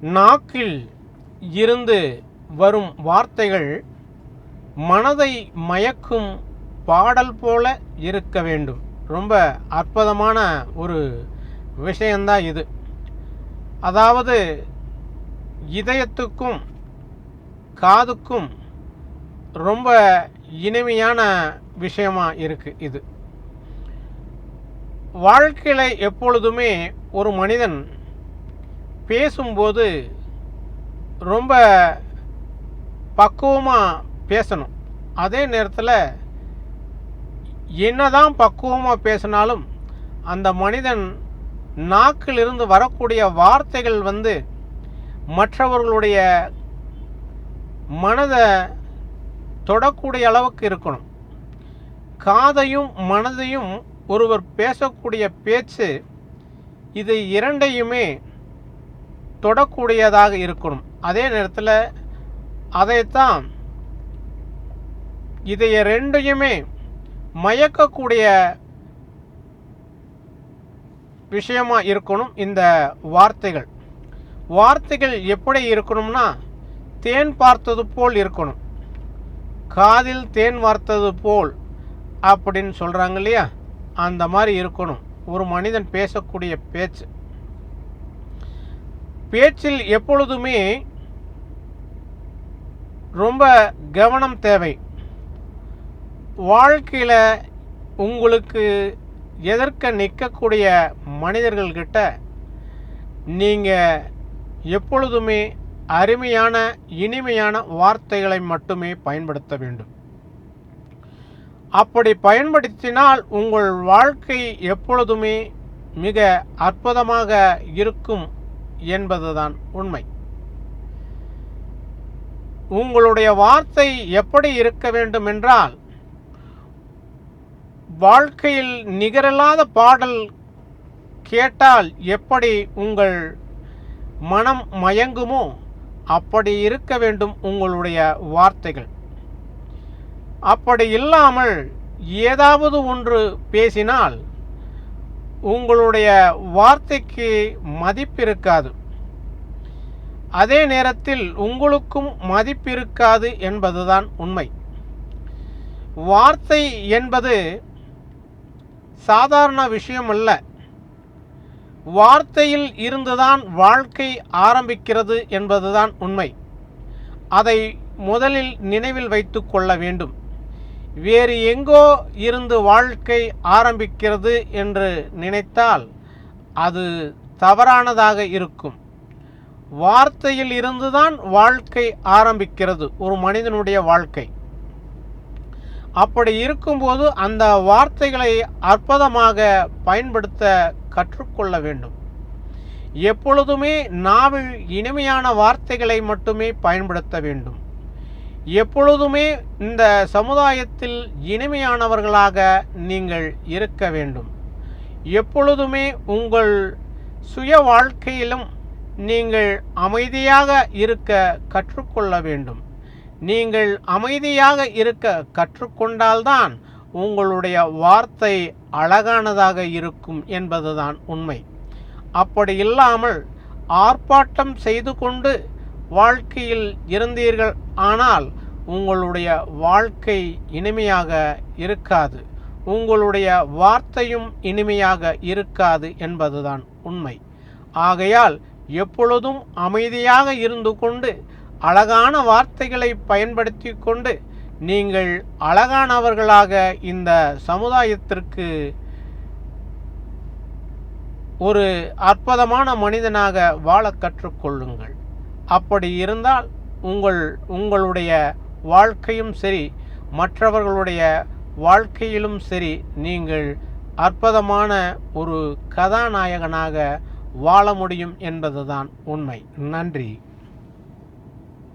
நாக்கில் இருந்து வரும் வார்த்தைகள் மனதை மயக்கும் பாடல் போல இருக்க வேண்டும். ரொம்ப அற்புதமான ஒரு விஷயந்தான் இது. அதாவது இதயத்துக்கும் காதுக்கும் ரொம்ப இனிமையான விஷயமாக இருக்குது இது. வாழ்க்கையில் எப்பொழுதுமே ஒரு மனிதன் பேசும்போது ரொம்ப பக்குவமாக பேசணும். அதே நேரத்தில் என்னதான் பக்குவமாக பேசினாலும் அந்த மனிதன் நாக்கிலிருந்து வரக்கூடிய வார்த்தைகள் வந்து மற்றவர்களுடைய மனதை தொடக்கூடிய அளவுக்கு இருக்கணும். காதையும் மனதையும் ஒருவர் பேசக்கூடிய பேச்சு இது இரண்டையுமே தொடக்கூடியதாக இருக்கணும். அதே நேரத்தில் அதைத்தான் இதைய ரெண்டையுமே மயக்கக்கூடிய விஷயமாக இருக்கணும் இந்த வார்த்தைகள். வார்த்தைகள் எப்படி இருக்கணும்னா தேன் பார்த்தது போல் இருக்கணும். காதில் தேன் வார்த்தது போல் அப்படின்னு சொல்கிறாங்க இல்லையா? அந்த மாதிரி இருக்கணும். ஒரு மனிதன் பேசக்கூடிய பேச்சு. பேச்சில் எப்பொழுதுமே ரொம்ப கவனம் தேவை. வாழ்க்கையில் உங்களுக்கு எதிர்க்க நிற்கக்கூடிய மனிதர்கள்கிட்ட நீங்கள் எப்பொழுதுமே அருமையான இனிமையான வார்த்தைகளை மட்டுமே பயன்படுத்த வேண்டும். அப்படி பயன்படுத்தினால் உங்கள் வாழ்க்கை எப்பொழுதுமே மிக அற்புதமாக இருக்கும் என்பதுதான் உண்மை. உங்களுடைய வார்த்தை எப்படி இருக்க வேண்டும் என்றால் வாழ்க்கையில் நிகரில்லாத பாடல் கேட்டால் எப்படி உங்கள் மனம் மயங்குமோ அப்படி இருக்க வேண்டும் உங்களுடைய வார்த்தைகள். அப்படி இல்லாமல் ஏதாவது ஒன்று பேசினால் உங்களுடைய வார்த்தைக்கு மதிப்பிருக்காது. அதே நேரத்தில் உங்களுக்கும் மதிப்பிருக்காது என்பதுதான் உண்மை. வார்த்தை என்பது சாதாரண விஷயம் அல்ல வார்த்தையில் இருந்துதான் வாழ்க்கை ஆரம்பிக்கிறது என்பதுதான் உண்மை. அதை முதலில் நினைவில் வைத்து கொள்ள வேண்டும். வேறு எங்கோ இருந்து வாழ்க்கை ஆரம்பிக்கிறது என்று நினைத்தால் அது தவறானதாக இருக்கும். வார்த்தையில் இருந்துதான் வாழ்க்கை ஆரம்பிக்கிறது ஒரு மனிதனுடைய வாழ்க்கை. அப்படி இருக்கும்போது அந்த வார்த்தைகளை அற்புதமாக பயன்படுத்த கற்றுக்கொள்ள வேண்டும். எப்பொழுதுமே நாவில் இனிமையான வார்த்தைகளை மட்டுமே பயன்படுத்த வேண்டும். எப்பொழுதுமே இந்த சமுதாயத்தில் இனிமையானவர்களாக நீங்கள் இருக்க வேண்டும். எப்பொழுதுமே உங்கள் சுய வாழ்க்கையிலும் நீங்கள் அமைதியாக இருக்க கற்றுக்கொள்ள வேண்டும். நீங்கள் அமைதியாக இருக்க கற்றுக்கொண்டால்தான் உங்களுடைய வார்த்தை அழகானதாக இருக்கும் என்பதுதான் உண்மை. அப்படி இல்லாமல் ஆர்ப்பாட்டம் செய்து கொண்டு வாழ்க்கையில் இருந்தீர்கள் ஆனால் உங்களுடைய வாழ்க்கை இனிமையாக இருக்காது. உங்களுடைய வார்த்தையும் இனிமையாக இருக்காது என்பதுதான் உண்மை. ஆகையால் எப்பொழுதும் அமைதியாக இருந்து கொண்டு அழகான வார்த்தைகளை பயன்படுத்தி கொண்டு நீங்கள் அழகானவர்களாக இந்த சமுதாயத்திற்கு ஒரு அற்புதமான மனிதனாக வாழ கற்றுக்கொள்ளுங்கள் அப்படி இருந்தால் உங்கள் உங்களுடைய வாழ்க்கையும் சரி மற்றவர்களுடைய வாழ்க்கையிலும் சரி நீங்கள் அற்புதமான ஒரு கதாநாயகனாக வாழ முடியும் என்பதுதான் உண்மை. நன்றி.